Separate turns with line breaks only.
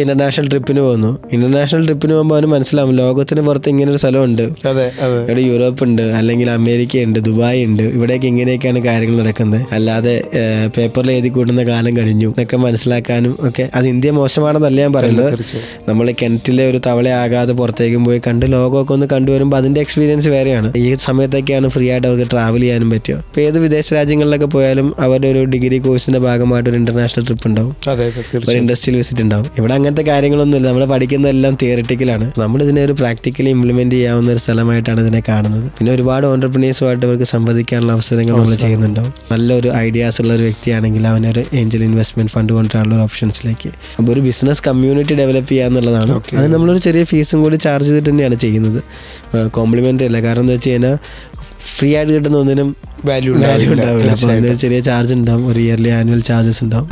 International ട്രിപ്പിന് പോകുന്നു international ട്രിപ്പിന് പോകുമ്പോൾ അവന് മനസ്സിലാവും. ലോകത്തിന് പുറത്ത് ഇങ്ങനെ ഒരു സ്ഥലമുണ്ട് ഇവിടെ യൂറോപ്പ് ഉണ്ട് അല്ലെങ്കിൽ അമേരിക്ക ഉണ്ട് ദുബായ് ഉണ്ട് ഇവിടേക്ക് ഇങ്ങനെയൊക്കെയാണ് കാര്യങ്ങൾ നടക്കുന്നത്. അല്ലാതെ പേപ്പറിൽ എഴുതി കൂട്ടുന്ന കാലം കഴിഞ്ഞു. എന്നൊക്കെ മനസ്സിലാക്കാനും ഒക്കെ. അത് ഇന്ത്യ മോശമാണെന്നല്ല ഞാൻ പറയുന്നത്. നമ്മൾ കിണറ്റിലെ ഒരു തവളയാകാതെ പുറത്തേക്കും പോയി കണ്ട് ലോകമൊക്കെ ഒന്ന് കണ്ടുവരുമ്പോൾ അതിന്റെ എക്സ്പീരിയൻസ് വേറെയാണ്. ഈ സമയത്തൊക്കെയാണ് ഫ്രീ ആയിട്ട് അവർക്ക് ട്രാവൽ ചെയ്യാനും പറ്റുക. ഇപ്പോൾ ഏത് വിദേശ രാജ്യങ്ങളിലൊക്കെ പോയാലും അവരുടെ ഒരു ഡിഗ്രി കോഴ്സിന്റെ ഭാഗമായിട്ട് ഒരു ഇന്റർനാഷണൽ ട്രിപ്പ് ഉണ്ടാവും. ഒരു ഇൻഡസ്ട്രിയൽ വിസിറ്റ് ഉണ്ടാവും. ഇവിടെ അങ്ങനത്തെ കാര്യങ്ങളൊന്നുമില്ല. നമ്മൾ പഠിക്കുന്നതെല്ലാം തിയറിറ്റിക്കലാണ് നമ്മൾ ഇതിനെ ഒരു പ്രാക്ടിക്കലി ഇംപ്ലിമെന്റ് ചെയ്യാവുന്ന ഒരു സ്ഥലമായിട്ടാണ് ഇതിനെ കാണുന്നത്. പിന്നെ ഒരുപാട് ഓണ്ടർപ്രണേഴ്സുമായിട്ട് അവർക്ക് സംവദിക്കാനുള്ള അവസരങ്ങൾ നമ്മൾ ചെയ്യുന്നുണ്ടാവും. നല്ലൊരു ഐഡിയാസ് ഉള്ള ഒരു വ്യക്തിയാണെങ്കിൽ അവനൊരു ഏഞ്ചൽ ഇൻവെസ്റ്റ്മെന്റ് ഫണ്ട് കൊണ്ടുള്ള ഒരു ഓപ്ഷൻസിലേക്ക് അപ്പോൾ ഒരു ബിസിനസ് കമ്മ്യൂണിറ്റി ഡെവലപ്പ് ചെയ്യുക എന്നുള്ളതാണ്. അത് നമ്മളൊരു ചെറിയ ഫീസും കൂടി ചാർജ് ചെയ്തിട്ട് തന്നെയാണ് ചെയ്യുന്നത്. കോംപ്ലിമെന്ററി അല്ല. കാരണം എന്താ വെച്ച് കഴിഞ്ഞാൽ ഫ്രീ ആയിട്ട് കിട്ടുന്ന ഒന്നിനും
വാല്യൂ
വാല്യൂ ഉണ്ടാവില്ല. അപ്പോൾ അതിനൊരു ചെറിയ ചാർജ് ഉണ്ടാവും. ഒരു ഇയർലി ആനുവൽ ചാർജസ് ഉണ്ടാവും.